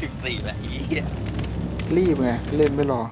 สิบสี่แล้วไอ้เหี้ยรีบไงเล่นไม่รอ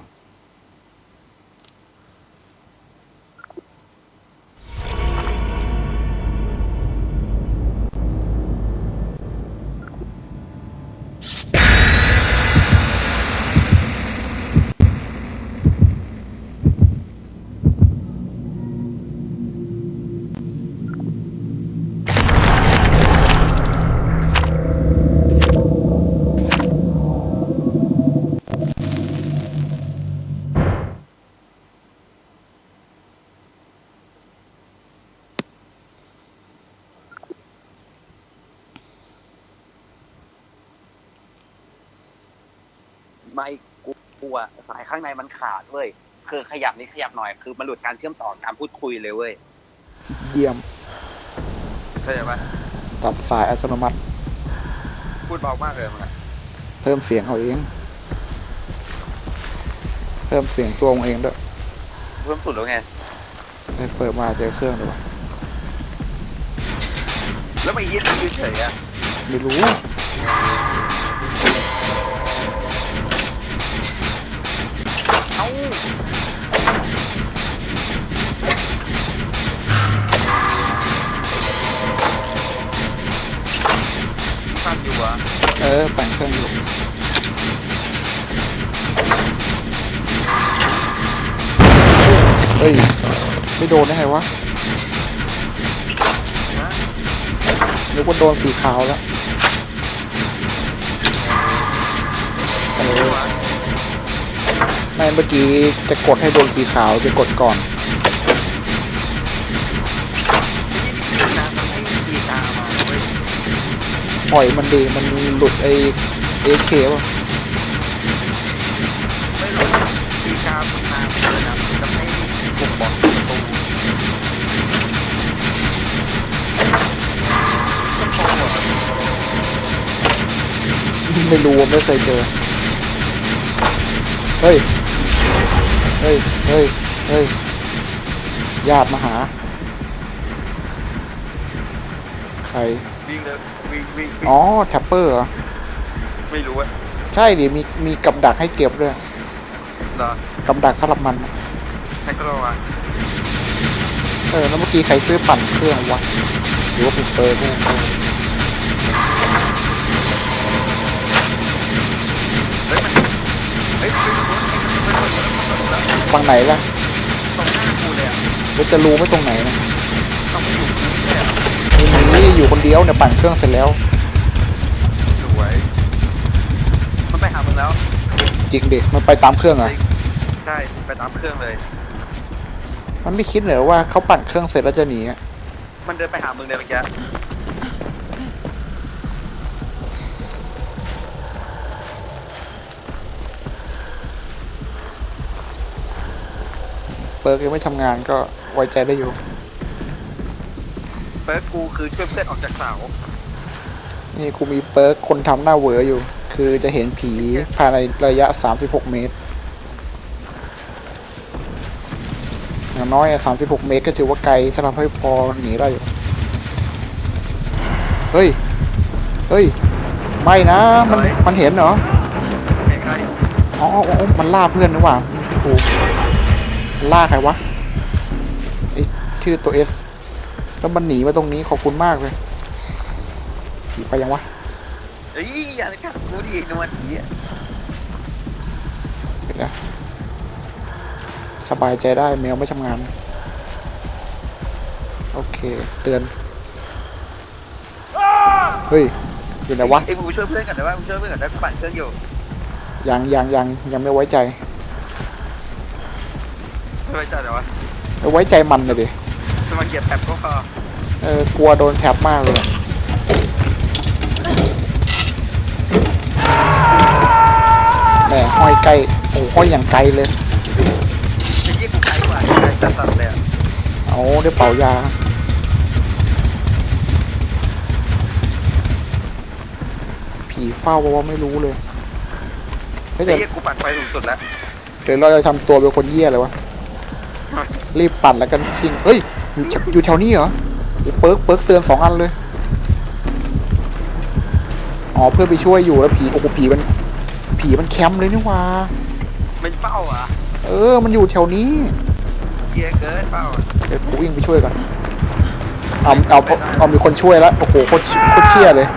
กูกลัวสายข้างในมันขาดเว้ยคือขยับนิดขยับหน่อยคือมันหลุดการเชื่อมต่อการพูดคุยเลยเว้ยเยี่ยมเข้าใจปะตัดสายอัตโนมัติ พูดเบามากเลยมึงอะเพิ่มเสียงเอาเอง เพิ่มเสียงตัวมึงเองด้วยเพิ่มสุดแล้วไงเฮ้ยเปิดมาเจอเครื่องเลยวะแล้วไม่ยึดยืนเฉยๆอะไม่รู้ เออแต่งเครื่องอยู่เฮ้ยไม่โดนได้ไงวะนึกว่าโดนสีขาวแล้วไม่เมื่อกี้จะกดให้โดนสีขาวจะกดก่อน ไม่ได้มีนะมันให้ตีตามาเว้ย ปล่อยมันดีมันหลุดไอเอเคป่ะไม่หลุดตีกามันมาเกินอะมันจะไม่บุกบอลประตูก็โตอะไม่รู้ไม่เคยเจอ เฮ้ย เฮ้ย เฮ้ย เฮ้ย ญาติมาหา ใคร วิ่งเลยวิ่งวิ่งวิ่งอ๋อแท็ปเปอร์เหรอ ไม่รู้อะใช่ดิมีมีกับดักให้เก็บด้วยเหรอกับดักสำหรับมันใช่ก็ระวังเออ แล้วเมื่อกี้ใครซื้อปั่นเครื่องวะหรือว่าเป็นเปิดเนี่ยเฮ้ยมันเฮ้ยไปตรงนู้นไปตรงนู้นไปตรงนู้นแล้วฝั่งไหนล่ะ ตรงหน้ากูเลยอะเราจะรู้ไม่ตรงไหนนะ ต้องไปอยู่ตรงนี้เลยอะ ไม่มีอยู่คนเดียวเนี่ยปั่นเครื่องเสร็จแล้ว สวยมันไปหามึงแล้ว จริงดิมันไปตามเครื่องอะ ใช่ไปตามเครื่องเลย มันไม่คิดเหรอว่าเขาปั่นเครื่องเสร็จแล้วจะหนีอะมันเดินไปหามึงเลยเมื่อกี้เปิร์กยังไม่ทำงานก็ไว้ใจได้อยู่ เฟิร์สกูคือช่วยเพื่อนออกจากเสานี่กูมีเปิร์กคนทำหน้าเหวออยู่ คือจะเห็นผีภายในระยะ 36 เมตร อย่างน้อยอะ36 เมตรก็ถือว่าไกลสำหรับให้พอหนีได้อยู่ เฮ้ย เฮ้ย ไม่นะ มัน มันเห็นเหรอ เห็นใครอ๋ออ๋อมันล่าเพื่อนหรือเปล่าไม่กูล่าใครวะไอชื่อตัวเอส แล้วมันหนีมาตรงนี้ขอบคุณมากเลยผีไปยังวะเอ้ยอย่าเลยครับกูดีนวลดีอะเดี๋ยวนะสบายใจได้แมวไม่ทำงาน โอเค เตือน เฮ้ย อยู่ไหนวะ ไอ้มึงไปช่วยเพื่อนก่อนได้ป่ะมึงช่วยเพื่อนก่อนได้กูปั่นเครื่องอยู่ยังยังยังยังไม่ไว้ใจ ไม่ไว้ใจเหรอวะไม่ไว้ใจมันเลยดิ จะมาเหยียบแท็บก็พอเออกลัวโดนแท็บมากเลยอะแหมห้อยไกลโอ้ห้อยอย่างไกลเลยไอ้ยี่กูไกลกว่าไกลจัดๆเลยอะเอาได้เป่ายา ผีเฝ้าว่าไม่รู้เลยเฮ้ยไอ้แต่ยี่กูปั่นไฟสูงสุดแล้ว เดี๋ยวเราจะทำตัวเป็นคนเยี่ยเลยวะ รีบปั่นแล้วกันชิงเฮ้ย อยู่แถวอยู่แถวนี้เหรอโอ้เปิร์กเปิร์กเตือนสองอันเลยอ๋ออ๋อเพื่อนไปช่วยอยู่แล้วผีโอ้โหผีมันผีมันแคมป์เลยนี่หว่าเป็นเป้าเหรอะเออ มันอยู่แถวนี้เยอะเกินเป้าอะเดี๋ยวกูวิ่งไปช่วยก่อนเอาเอาเอามีคนช่วยแล้วโอ้โหโคตรโคตรเชี่ยเลย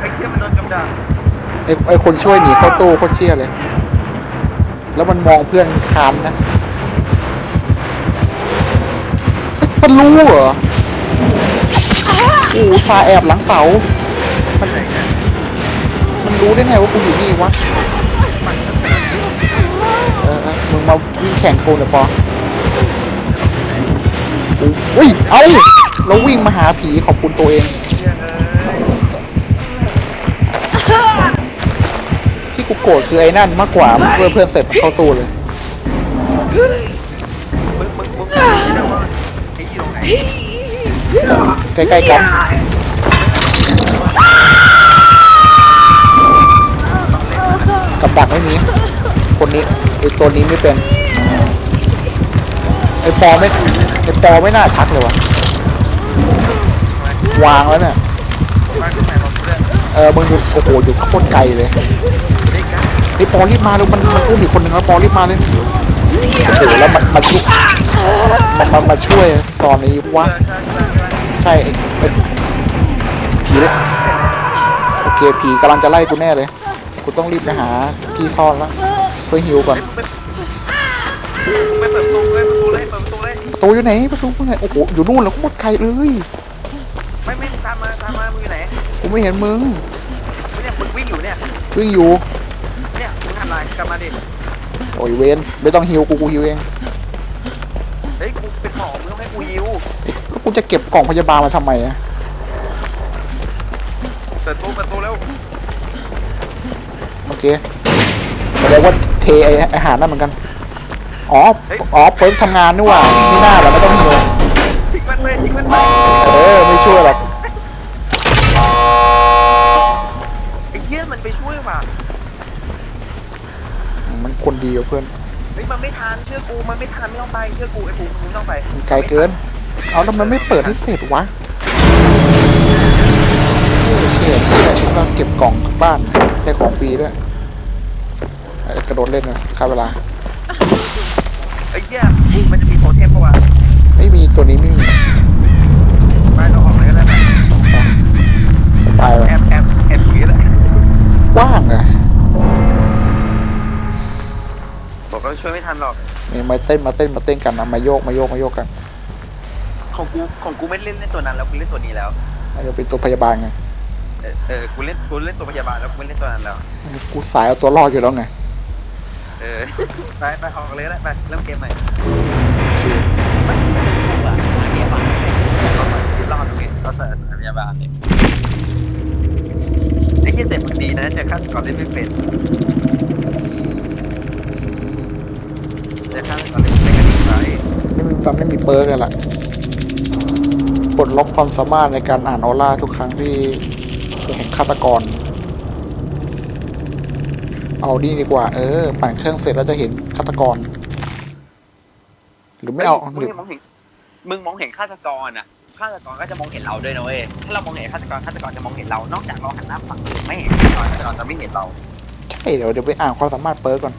ไอ้เหี้ยมันโดนกำดักไอ้ไอ้คนช่วยหนีเข้าตู้โคตรเชี่ยเลย แล้วมันมองเพื่อนคานนะ มันรู้เหรอโอ้ซาแอบหลังเสา มันไหนเนี่ยมันรู้ได้ไงว่ากูอยู่นี่วะเออเออมึงมาวิ่งแข่งกูเดี๋ยวปออุ้ย เอาเราวิ่งมาหาผีขอบคุณตัวเองที่กูโกรธคือไอ้นั่นมากกว่ามันช่วยเพื่อนเสร็จเข้าตู้เลย ใกล้ๆกันกับดักไม่มี คนนี้ไอ้ตัวนี้ไม่เป็น ไอ้ปอไม่ไอปอไม่น่าทักเลยวะวางแล้วเนี่ยบ้านที่ไหนของเอเอมึงอยู่โอ้โหอยู่โคตรไกลเลยได้กันไอ้ปอรีบมาเลยมันมันอุ้มอีกคนหนึ่งแล้วปอรีบมาเลยโอ้โหแล้วมันมาช่วยมันมามาช่วยตอนนี้วะ ใช่ใช่ใช่ใช่ไอ้ไอ้ผีเลยโอเคผีกำลังจะไล่กูแน่เลย กูต้องรีบไปหาที่ซ่อนแล้วเพื่อฮิวก่อนไม่เปิดประตูเลยประตูเลยเปิดประตูเลยประตูอยู่ไหนประตูอยู่ไหนโอ้โหอยู่นู่นแล้วโคตรไกลเลยไม่ไม่ตามมาตามมามึงอยู่ไหนกูไม่เห็นมึงเนี่ยมึงวิ่งอยู่เนี่ยวิ่งอยู่เนี่ยมึงหันหลังกลับมาดิโอ้ยเวนไม่ต้องฮิวกูกูฮิวเอง เฮ้ยกูเป็นหมอมึงต้องให้กูยิวแล้วกูจะเก็บกล่องพยาบาลมาทำไมอะเปิดตู้เปิดตู้แล้วโอเคแสดงว่าเทไอ้อาหารนั่นเหมือนกัน อ๋อ อ๋อเพิ่งทำงานนี่หว่านี่น่าเราไม่ต้องฮิวทิ้งมันไปทิ้งมันไปเออไม่ช่วยหรอกไอ้เหี้ยมันไปช่วยว่ะมันคนดีกับเพื่อนเฮ้ยมันไม่ทันเชื่อกูมันไม่ทันไม่ต้องไปเชื่อกูไอ้กูมึงต้องไปมันไกลเกิน เอาแล้วมันไม่เปิดให้เสร็จวะโอเคโอเคเราเก็บกล่องกลับบ้านได้ของฟรีด้วยเอ้ยกระโดดเล่นเลยค่าเวลาไอ้เหี้ยมันจะมีโทเทมปะวะไม่มีตัวนี้ไม่มี มาเต้นมาเต้นมาเต้นกันนะมาโยกมาโยกมาโยกกันของกูของกูไม่เล่นเล่นตัวนั้นแล้วกูเล่นตัวนี้แล้วอาจจะเป็นตัวพยาบาลไงเออเออกูเล่นกูเล่นตัวพยาบาลแล้วกูไม่เล่นตัวนั้นแล้วกูสายเอาตัวรอดอยู่แล้วไงเออไปไปออกเลยก็ได้ไปเริ่มเกมใหม่โอเคไม่ไม่ได้ถูกอะพยาบาลเราใส่ที่รอดตรงนี้เราใส่พยาบาลเนี่ยไอ้ที่เต็มมันดีนะเจอขั้นก่อนเล่นไม่เป็น เจอขั้นก่อนเล่นไม่กระดิ่งไฟไม่มีมันไม่มีเปิร์กเลยล่ะปลดล็อกความสามารถในการอ่านออร่าทุกครั้งที่เห็นฆาตกร เอาดีดีกว่า เออปั่นเครื่องเสร็จแล้วจะเห็นฆาตกร หรือไม่เอามึหรืงอมองเห็นมึงมองเห็นฆาตกรอะฆาตกรก็จะมองเห็นเราด้วยนะเว้ยถ้าเรามองเห็นฆาตกรฆาตกรจะมองเห็นเรา นอกจากเราหันหน้าฝั่งอื่นไม่เห็นฆาตกรฆาตกรจะไม่เห็นเรา ใช่เดี๋ยวเดี๋ยวไปอ่านความสามารถเปิร์กก่อน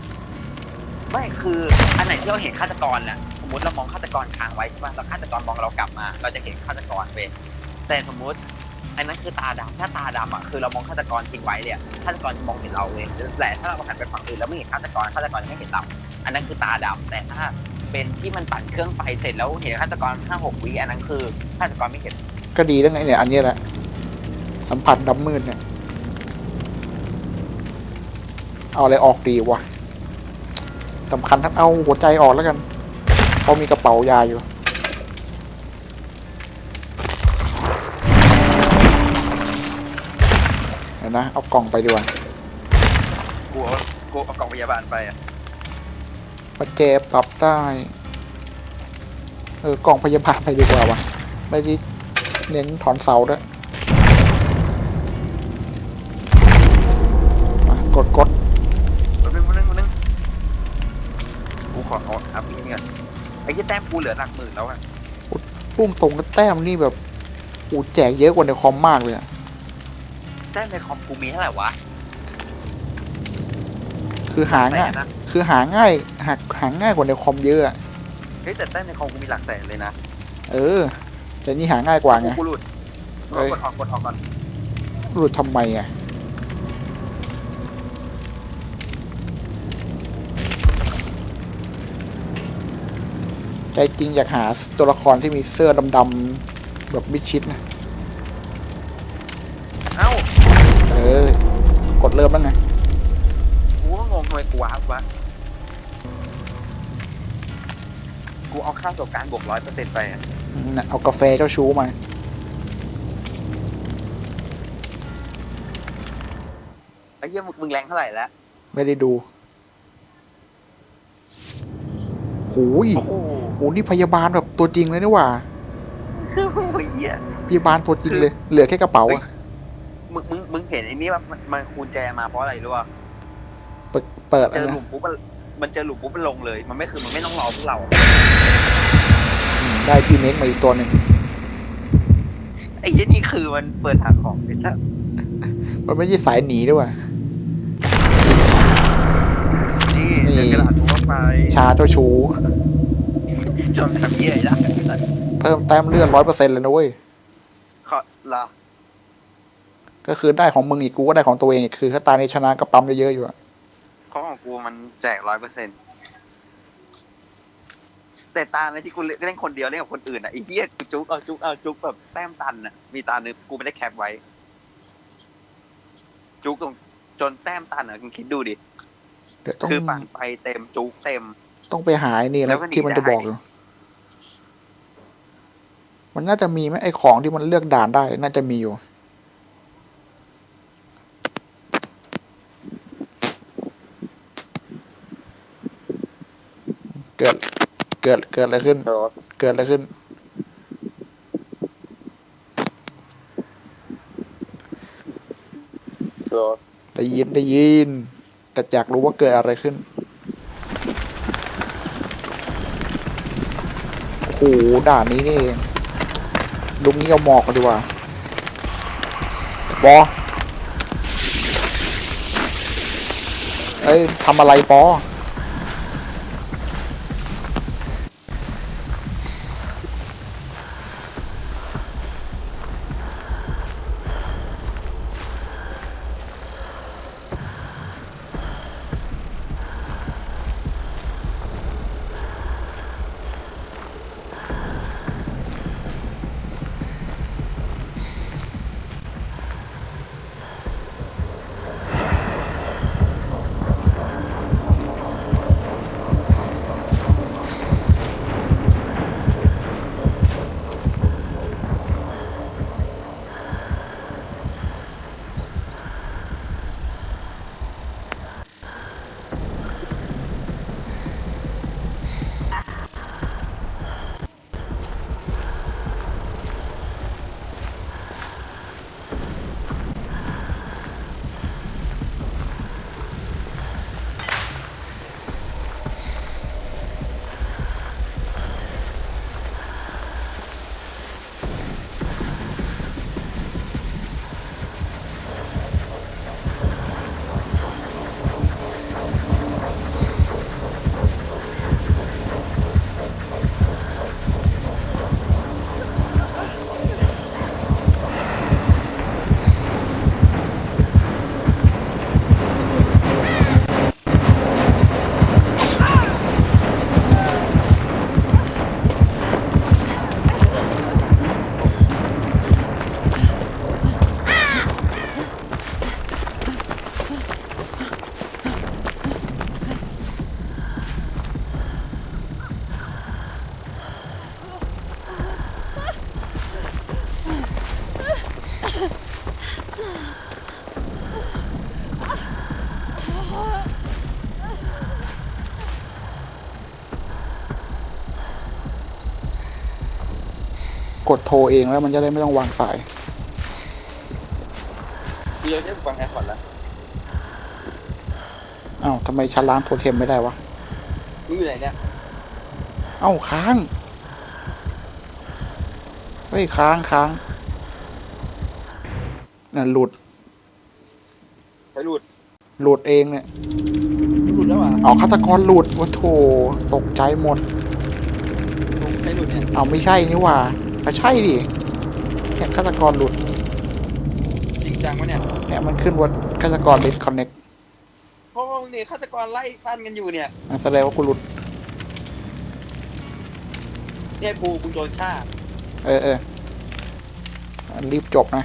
ไม่คืออันไหนที่เราเห็นฆาตกรน่ะสมมติเรามองฆาตกรค้างไว้ใช่ป่ะแล้วฆาตกรมองเรากลับมา เราจะเห็นฆาตกรเว้ยแต่สมมติอันนั้นคือตาดำถ้าตาดำอะคือเรามองฆาตกรทิ้งไว้เนี่ยฆาตกรจะมองเห็นเราเว้ยแต่ถ้าเราหันไปฝั่งอื่นแล้วไม่เห็นฆาตกรฆาตกรจะไม่เห็นเราอันนั้นคือตาดำแต่ถ้าเป็นที่มันปั่นเครื่องไฟเสร็จแล้วเห็นฆาตกรห้าหกวิอันนั้นคือฆาตกรไม่เห็นก็ดีแล้วไงเนี่ยอันนี้แหละ สัมผัสดำมืดเนี่ย เอาอะไรออกดีวะ สำคัญทั้งเอาหัวใจออกแล้วกันเพราะมีกระเป๋ายาอยู่เดี๋ยวนะ เอากล่องไปดีกว่ากูเอากูเอากล่องพยาบาลไปอะประแจปรับได้ เออกล่องพยาบาลไปดีกว่าวะไม่ได้เน้นถอนเสาด้วยมากดกด มันนึงมันนึงมันนึงกูข อเอาอัพนี่ก่อนไอ้ยี่แต้มกูเหลือหลักหมื่นแล้วอะพุ่งตรงกับแต้มนี่แบบอูแจกเยอะกว่าในคอมมากเลยอะแต้มในคอมกูมีเท่าไหร่วะคือหาแสง่ายนนะคือหาง่ายหาหาง่ายกว่าในคอมเยอะอะเฮ้ยแต่แต้มในคอมกูมีหลักแสนเลยนะเออแต่นี่หาง่ายกว่าไง กูหลุดเฮ้ย กดออกกดออกก่อนหลุดทำไมอะ ใจจริงอยากหาตัวละครที่มีเสื้อดำๆแบบมิดชิดนะ เอ้าเออ กดเริ่มแล้วไง กูก็งงทำไมกูว้าววะกูเอาค่าประสบการณ์บวกร้อยเปอร์เซ็นต์ไปอะน่ะเอากาแฟเจ้าชู้มา ไอ้เหี้ยมึงมึงแรงเท่าไหร่แล้ว ไม่ได้ดู หูย โอ้โห โหนี่พยาบาลแบบตัวจริงเลยนี่หว่าคือมึงเหี้ย พยาบาลตัวจริงเลย เหลือแค่กระเป๋าอะมึงมึงมึงเห็นไอ้นี่ว่ามันมันคูณแจมาเพราะอะไรรู้ป่ะเปิดเปิดเจอะอไรหลุมปุ๊บมันมันเจอหลุมปุ๊บมันลงเลย มันไม่คือมันไม่ต้องรอพวกเราอืมได้พีเมกมาอีกตัวหนึ่งไอ้เหี้ยนี่คือมันเปิดทางของไอ้สัสมันไม่ใช่สายหนีด้วยว่ะ นี่นี่เจอกระดาษทั่วไปชาเจ้าชู้ จนทำเหี้ยได้ไอ้สัสเพิ่มแต้มเลือดร้อยเปอร์เซ็นต์เลยนะเว้ยขอเหรอก็คือได้ของมึงอีกกูก็ได้ของตัวเองอีกคือถ้าตายในชนะก็ปั๊มเยอะๆอยู่อะของของกูมันแจกร้อยเปอร์เซ็นต์แต่ตาในที่กูเล่นคนเดียวเล่นกับคนอื่นอะไอ้เหี้ยกูจุกเอาจุกเอาจุกแบบแต้มตันอะมีตาหนึ่งกูไม่ได้แคปไว้ จุกตรงจนแต้มตันอะคุณคิดดูดิ เดี๋ยวต้องคือปั่นไปเต็มจุกเต็ม ต้องไปหาไอ้นี่แล้แล้ววก็หนีที่มันจะได้บอกอยู่ มันน่าจะมีไหมไอ้ของที่มันเลือกด่านได้ น่าจะมีอยู่ เกิด เกิด เกิดอะไรขึ้น เกิดอะไรขึ้น ได้ยินได้ยิน แต่อยากรู้ว่าเกิดอะไรขึ้นโอ้โหด่านนี้นี่เอง ลุงนี้เอาหมอกกันดีกว่าปอเอ้ยทำอะไรปอ กดโทรเองแล้วมันจะได้ไม่ต้องวางสายกูยังได้ฟังแอร์พอร์ตแล้วอ้าวทำไมชั้นร้านโทรเทมไม่ได้วะมึงอยู่ไหนเนี่ย เอ้าค้าง เฮ้ยค้างค้างน่ะหลุดหลุดเองเนี่ย หลุดแล้วอะเอาฆาตกรหลุดวะโถตกใจหมดลุงใครหลุดเนี่ย เอาไม่ใช่นี่หว่า แต่ใช่ดิเนี่ยฆาตกรหลุดจริงจังวะเนี่ยเนี่ยมันขึ้นว่าฆาตกร disconnect เพราะว่ามึงเนี่ยฆาตกรไล่ฟันกันอยู่เนี่ยอะแสดงว่ากูหลุด เนี่ยปูกูโดนฆ่าเออเออรีบจบนะ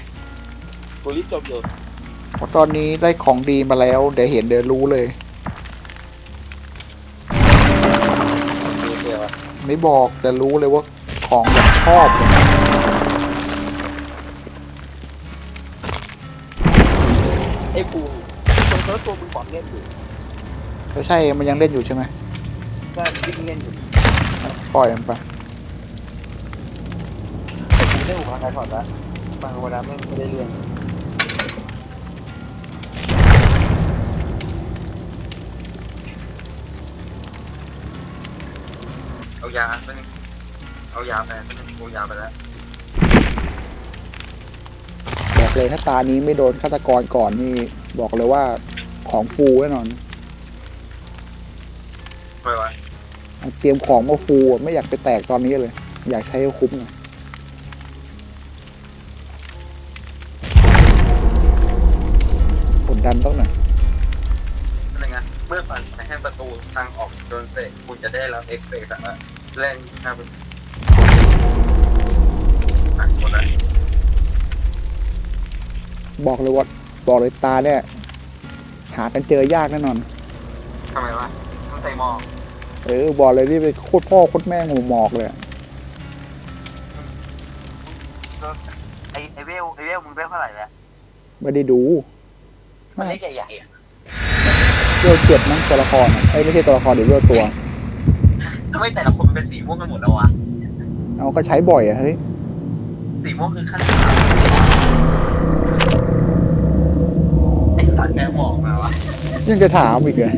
กูรีบจบอยู่เพราะตอนนี้ได้ของดีมาแล้ว เดี๋ยวเห็นเดี๋ยวรู้เลยดูเดียวอะไม่บอกจะรู้เลยว่า ของแบบชอบเลยไอ้ปูคนเซิร์ฟตัวมึงบอกเล่นอยู่แล้วใช่ มันยังเล่นอยู่ใช่ไหมก็ยิ่งเล่นอยู่ปล่อยมันไปแต่กูได้อุปกรณ์การถอดแล้วบางเวลาไม่ไม่ได้เรื่องเอายาไปนึง เอายาไปไปนึงกูยาไปแล้วบอกเลยถ้าตานี้ไม่โดนฆาตกรก่อนนี่ บอกเลยว่าของฟูแน่นอน ไปวะเตรียมของมาฟูอะไม่อยากไปแตกตอนนี้เลย อยากใช้ให้คุ้มหน่อยกดดันต้องหน่อยเป็นไงเมื่อฝันไปให้ประตูทางออกโดนเตะคุณจะได้รับเอ็กเซสอะเล่นหน้าไปอะหมดแล้วบอกเลยว่าบอกเลยตาเนี่ย หากันเจอยากแน่นอน ทำไมวะมันใส่หมอกเออบอกเลยนี่เป็นโคตรพ่อโคตรแม่หมูหมอกเลยอะไอไอเวลไอเวลมึงเวลเท่าไหร่แล้วไม่ได้ดูมันเล็กใหญ่ๆอะเวลเจ็ดมั้งตัวละครอะเอ้ยไม่ใช่ตัวละครเดี๋ยวเวลตัว ทำไมแต่ละคนเป็นสีม่วงกันหมดแล้ววะเอาก็ใช้บ่อยอะเฮ้ย สีม่วงคือขั้นสุดไอตัดแกหมอกมาวะยังจะถามอีกเหรอ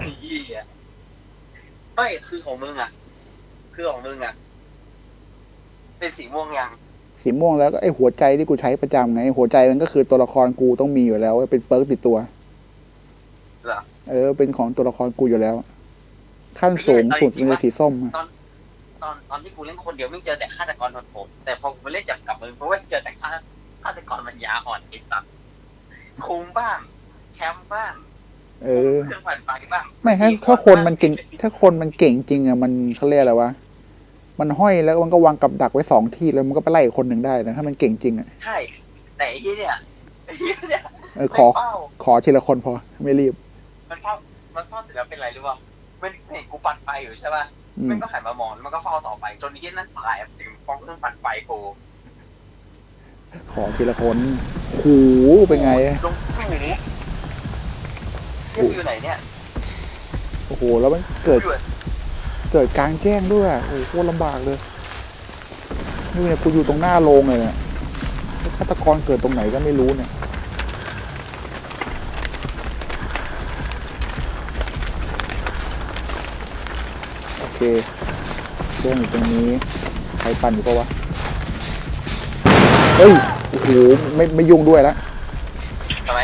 ไอ้ยี่อะไม่คือของมึงอะ คือของมึงอะ เป็นสีม่วงยัง สีม่วงแล้วก็ไอหัวใจที่กูใช้ประจำไงหัวใจมันก็คือตัวละครกูต้องมีอยู่แล้วเป็นเปิร์กติดตัวเหรอ เออ เป็นของตัวละครกูอยู่แล้ว ขั้นสูงสุดมันจะสีส้มอะตอน ตอนตอนที่กูเล่นคนเดียวไม่เจอแต่ฆาตกรโดนผม แต่พอกูมาเล่นจับกับมึงเพราะว่าเจอแต่ฆาฆาตกรมันยาอ่อนไอ้สัสคุมบ้าง แคมป์บ้างเออเครื่องปั่นไฟบ้างไม่ถ้าถ้าคนมันเก่ง ถ้าคนมันเก่งจริงอะมันเขาเรียกอะไรวะมันห้อยแล้วมันก็วางกับดักไว้สองที่แล้วมันก็ไปไล่อีกคนหนึ่งได้นะถ้ามันเก่งจริงอะใช่แต่ไอ้ยี่เนี่ยไอ้ยี่เนี่ยเออขอมันเฝ้าขอทีละคนพอไม่รีบ มันเฝ้ามันเฝ้าเสร็จแล้วเป็นไรหรือเปล่ามันเห็นกูปั่นไฟอยู่ใช่ป่ะ อืมัมนก็หันมามองแล้วมันก็เฝ้าต่อไป จนไอ้ยี่นั่นตายอะถึงฟ้องเครื่องปั่นไฟกูขอทีละคนโหเป็นไงอะลงหูนี่กูอยู่ไหนเนี่ยโอ้โห แล้วมันเกิด กูอยู่เกิดกลางแจ้งด้วยอะโอ้โหโคตรลำบากเลย นี่เนี่ยกูอยู่ตรงหน้าโรงเลยเนี่ยแล้วฆาตกรเกิดตรงไหนก็ไม่รู้เนี่ย เคเครื่องอยู่ตรงนี้ ใครปั่นอยู่ปะวะ เฮ้ย โอ้โห ไม่ไม่ยุ่งด้วยละทำไม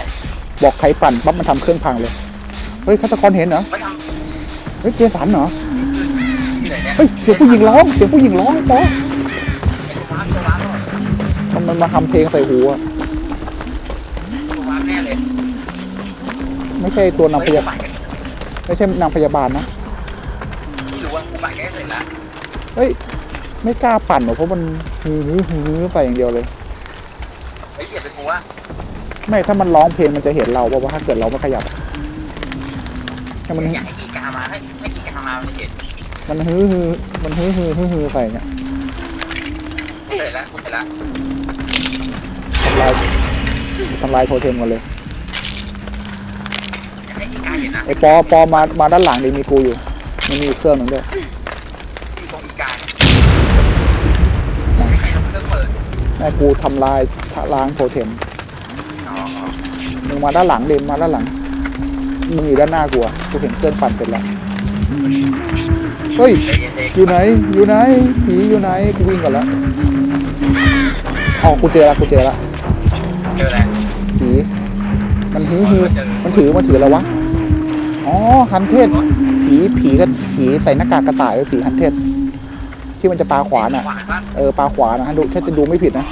บอกใครปั่นปั๊บมันทำเครื่องพังเลย เฮ้ยฆาตกรเห็นเหรอ ไม่ทเฮ้ยเจสันเหรอำที่ไหนเนี่ยเฮ้ย เสียงผู้หญิงร้อง เสียงผู้หญิงร้องปอไอ้กูวาร์ปกูวาร์ปหน่อยมันมันมาทำเพลงใส่หูอะกูวาร์ปแน่เลยไม่ใช่ตัวนางพยาเฮ้กูปั่นกันไม่ใช่นางพยาบาลนะไม่รู้ว่ากู ปั่นใกล้เสร็จแล้วเฮ้ย ไม่กล้าปั่นหรอกเพราะมันฮือฮือฮือใส่อย่างเดียวเลยเฮ้ยเกียดไปกูว่าไม่ถ้ามันร้องเพลงมันจะเห็นเราเพราะว่าถ้าเกิดเราไม่ขยับถ้ามันอยากให้กีกามาให้ให้กีกามามันเห็นมันฮือฮือมันฮือฮือฮือฮือใส่เนี่ยกูเสร็จแล้วกูเสร็จแล้วทำลายทำลายโทเทมกันเลยอยากให้กีกาเห็นนะไอ้ปอปอมามาด้านหลังดิมีกูอยู่ มันมีอีกเครื่องหนึ่งด้วยที่ตรงกีกาเนี่ยใครทำเครื่องเปิดแม่กูทำลายชะล้างโทเทมอ๋อมึงมาด้านหลังเดิมาด้านหลังมึงอยู่ด้านหน้ากูอะกูเห็นเครื่องปั่นเสร็จแล้วเฮ้ย ใจเย็นๆอยู่ไหน อยู่ไหนผีอยู่ไหน กูวิ่งก่อนแล้วอ๋อกูเจอละ กูเจอละ เจอแล้วผี มันหือหือมันถือ มันถืออะไรวะ อ๋อฮันเทศ ผีผีก็ผีใส่หน้ากากกระต่ายไว้ผีฮันเทศที่มันจะปาขวานอะขวานบ้านเออปาขวานนะดูถ้าจะดูไม่ผิดนะ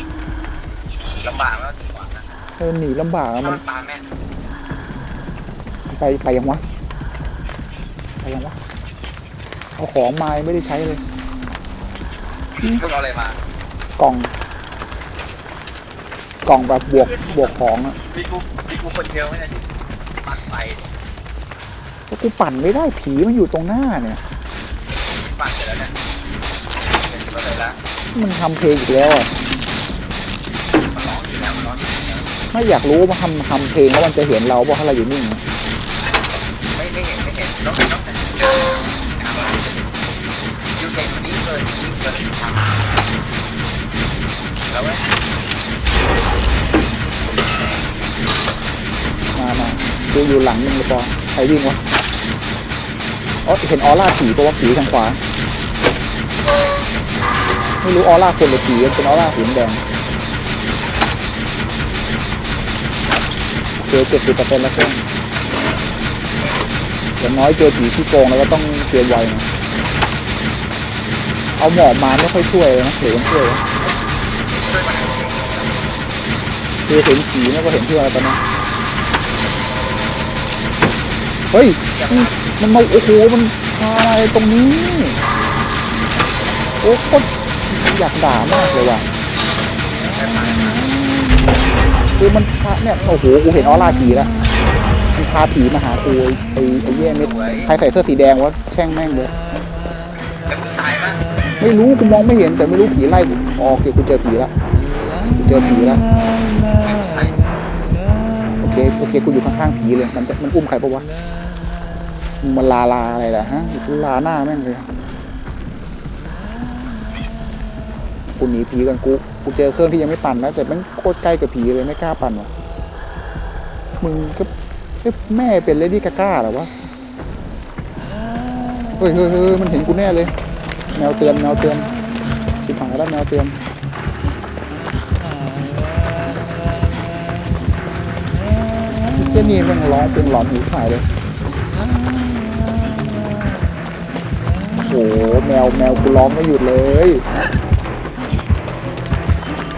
ลำบากแล้วขวานนะเออหนีลำบากอะถ้ามันมันปาแม่นไปไปยังวะไปยังวะเอาของมาไม่ได้ใช้เลยพวกเราอะไรมากล่อง กล่องแบบบวกบวกของอะมีกูมีกูคนเดียวไม่ได้ที่ปัดไปแล้ว กูปั่นไม่ได้ผีมันอยู่ตรงหน้าเนี่ย ปัดเสร็จแล้วเนี่ยเป็นตัวเลยล้วมันทำเพลงอีกแล้วอะมันร้องอยู่แล้วมันร้องอยู่แล้วไม่อยากรู้ว่าทำทำเพลงแล้วมันจะเห็นเราเพราะเราอยู่นิ่งไม่ไม่เห็นไม่เห็นต้องต้องแต่เจออะไรอยู่ในนี้เลยนี่เลยทำแล้วเว้ยมามาดูอยู่หลังมึงเลยปอใครวิ่งวะ อ๋อเห็นออร่าผีปะว่าผีทางขวา ไม่รู้ออร่าคนหรือผีเป็นออร่าสีแดงเจอเจ็ดสิบเปอร์เซ็นต์แล้วเพื่อนอย่างน้อยเจอผีที่โกงแล้วก็ต้องเตรียมไว้นะเอาหมอกมาไม่ค่อยช่วยนะหรือมันช่วยคือเห็นผีไม่ก็เห็นเพื่อนแล้วตอนนี้เฮ้ย มันมาโอ้โหมันพาอะไรตรงนี้โอ้โคตรอยากด่ามากเลยว่ะคือมันพาเนี่ยโอ้โหกูเห็นออร่าผีแล้วมันพาผีมาหากูไอ้ไอ้ไอ้แย่เม็ดใครใส่เสื้อสีแดงวะแช่งแม่งเลยไม่รู้กูมองไม่เห็นแต่ไม่รู้ผีไล่กูอ๋อโอเคกูเจอผีละกูเจอผีละโอเคโอเคกูอยู่ข้างๆผีเลยมันจะมันอุ้มใครปะวะ มันลาลาอะไรล่ะฮะลาหน้าแม่งเลยกูหนีผีกันกูกูเจอเครื่องที่ยังไม่ปั่นแล้วแต่มันโคตรใกล้กับผีเลยไม่กล้าปั่นวะมึงก็แม่เป็นเลดี้กาก้าเหรอวะเฮ้ยเฮ้ยเฮ้ยมันเห็นกูแน่เลยแมวเตือนแมวเตือนชิบหายแล้วแมวเตือนเที่ยนี่แม่งร้องเพลงหลอนหูหายเลย แมวแมวกูร้องไม่หยุดเลย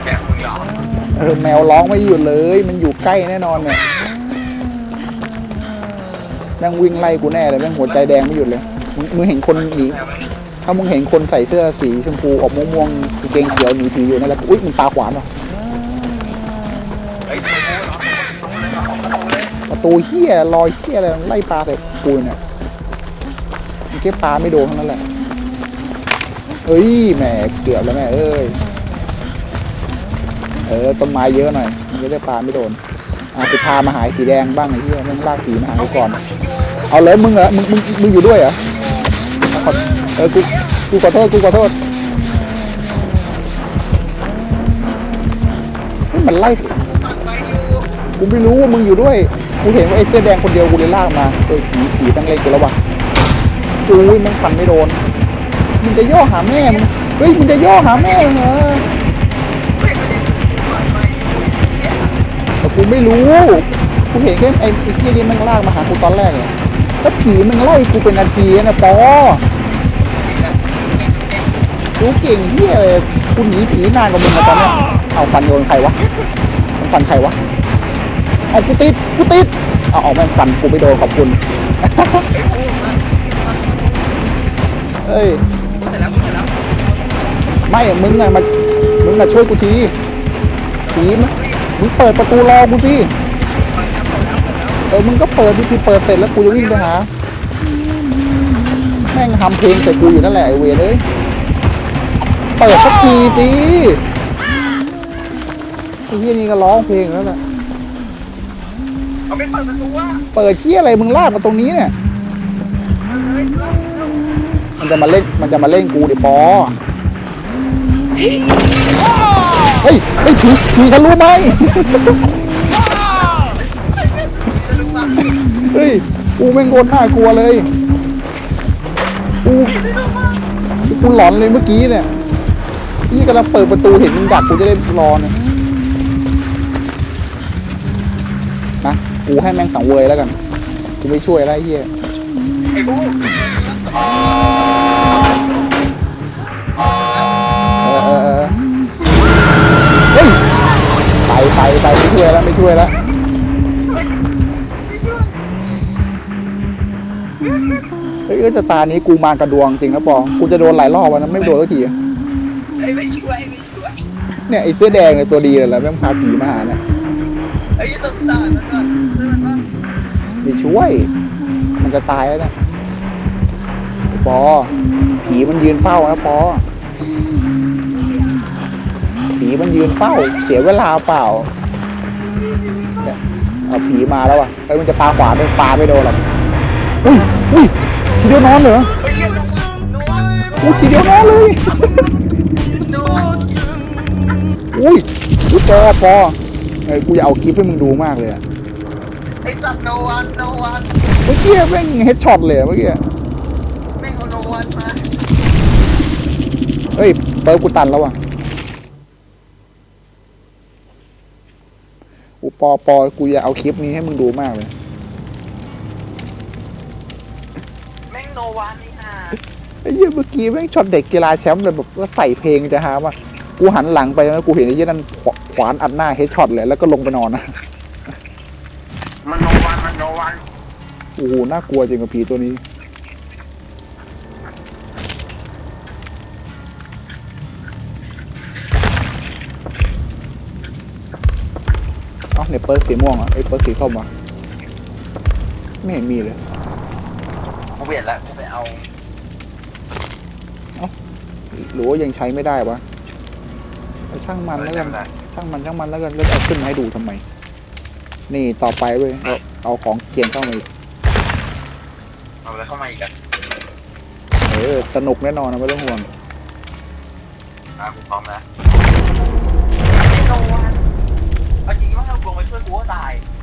แกมึงหรอเออแมวร้องไม่หยุดเลย มันอยู่ใกล้แน่นอนเนี่ยแม่งวิ่งไล่กูแน่เลยแม่งหัวใจแดงไม่หยุดเลยมึงมึงเห็นคนหนีถ้ามึงเห็นคนใส่เสื้อสีชมพูออกม่วงๆกางเกงเขียวหนีผีอยู่นั่นแหละอุ้ยมันปาขวานเหรอเฮ้ยตัวเหรอตัวเลยประตูเฮี้ยรอยเฮี้ยอะไรไล่ปลาใส่กูเนี่ย มันแค่ปลาไม่โดนเท่านั้นแหละเฮ้ยแหมเกือบแล้วแม่เอ้ยเออต้นไม้เยอะหน่อยมันจะได้ปลาไม่โดนอะไปพามาหายสีแดงบ้างไอ้เหี้ยมึงลากผีมาหากูก่อน เอาเลยมึงเหรอมึงมึงมึงอยู่ด้วยเหรอเออกูกูขอโทษกูขอโทษเฮ้ยมันไล่กูไม่รู้ว่ามึงอยู่ด้วยกูเห็นว่าไอ้เสื้อแดงคนเดียวกูเลยลากมาเออผีผีตั้งเล่นกูแล้ววะ อุ้ยมันฟันไม่โดนมึงจะย่อหาแม่มึงเฮ้ยมึงจะย่อหาแม่มึงเหรอแต่กูไม่รู้กูเห็นแค่ไอ้ไอ้เหี้ยนี่มันลากมาหากูตอนแรกเนี่ยแล้วผีมันไล่กูเป็นนาทีนะปอรู้เก่งเหี้ยเลยกูหนีผีนานกว่ามึงนะตอนเนี้ยเอาฟันโยนใครวะมันฟันใครวะเอากูติดกูติดเอาเอาแม่งฟันกูไม่โดนขอบคุณ เฮ้ยเสร็จแล้วเสร็จแล้วไม่มึงไงมามึงอะช่วยกูทีผีมงมึงเปิดประตูรอกูสิเออมึงก็เปิดดิสิเปิดเสร็จแล้วกูจะวิ่งไปหาแม่งทำเพลงใส่กูอยู่นั่นแหละไอเวรเลยเปิดสักทีสิไอ้เหี้ยนี่ก็ร้องเพลงแล้วแหละเอาไม่เปิดประตูอะเปิดที่อะไรมึงลากมาตรงนี้เนี่ย มันจะมาเล่นมันจะมาเล่นกูดิปอเฮ้ยเฮ้ยถือถือทะลุไหมเฮ้ยกูแม่งโกนหน้ากลัวเลยกูกูหลอนเลยเมื่อกี้เนี่ยพี่กำลังเปิดประตูเห็นมึงดักกูจะได้รอเนี่ยนะกูให้แม่งสังเวยแล้วกันกูไม่ช่วยแล้วไอ้เฮียไอ้บู ไปไปไม่ช่วยแล้วไม่ช่วยแล้วเฮ้ยเอ้ยแต่ตานี้กูมากระดวงจริงนะปองกูจะโดนหลายรอบวันนั้นไม่โดนสักทีไม่ช่วยไม่ช่วยเนี่ยไอ้เสื้อแดงเนี่ยตัวดีเลยแหละแม่งพาผีมาหาเนี่ยไอ้ยี่ต้องตายมันก่อนช่วยไม่ช่วย มันจะตายแล้วเนี่ยปอผีมันยืนเฝ้านะปอ มันยืนเฝ้า เสียเวลาเปล่าเนี่ยเอาผีมาแล้วอะเอ้ยมันจะปาขวานด้วยปาไม่โดนหรอกอุ้ยอุ้ยทีเดียวนอนเหรอไอ้ยี่ต้องนัวอุ้ยทีเดียวนอนเลยนัวอุ้ยอุ้ยปอปอเอ้ยกูอยากเอาคลิปให้มึงดูมากเลยอะไอ้จับโนวันโนวันเมื่อกี้แม่งเฮดช็อตเลยอะเมื่อกี้แม่งเอาโนวันมาเฮ้ยเปิดกูตันแล้วว่ะ ปอปอกูอยากเอาคลิปนี้ให้มึงดูมากเลยแม่งโนวันนี่ฮะไอ้เหี้ยเมื่อกี้แม่งช็อตเด็กกีฬาแชมป์เลยแบบว่าใส่เพลงจะหาว่ากูหันหลังไปแล้วกูเห็นไอ้เหี้ยนั่นขวขวานอัดหน้าเฮดช็อตเลยแล้วก็ลงไปนอนนะมันโนวันมันโนวันโอ้โหน่ากลัวจริงกับผีตัวนี้ เอ้าเนี่ยเปิร์กสีม่วงอะไอ้ยเปิร์กสีส้มอะไม่เห็นมีเลยกูเปลี่ยนแล้วกูไปเอาหรือว่ายังใช้ไม่ได้วะเอาช่างมันแล้วกันช่างมันช่างมันแล้วกันแล้วจะเอาขึ้นมาให้ดูทำไม นี่ต่อไปเว้ยเอาเอาของเกียนเข้ามาอีกเอาอะไรเข้ามาอีกอะเออสนุกแน่นอนนะไม่ต้องห่วงอะกูพร้อมแล้วไอ้โนวัน Với.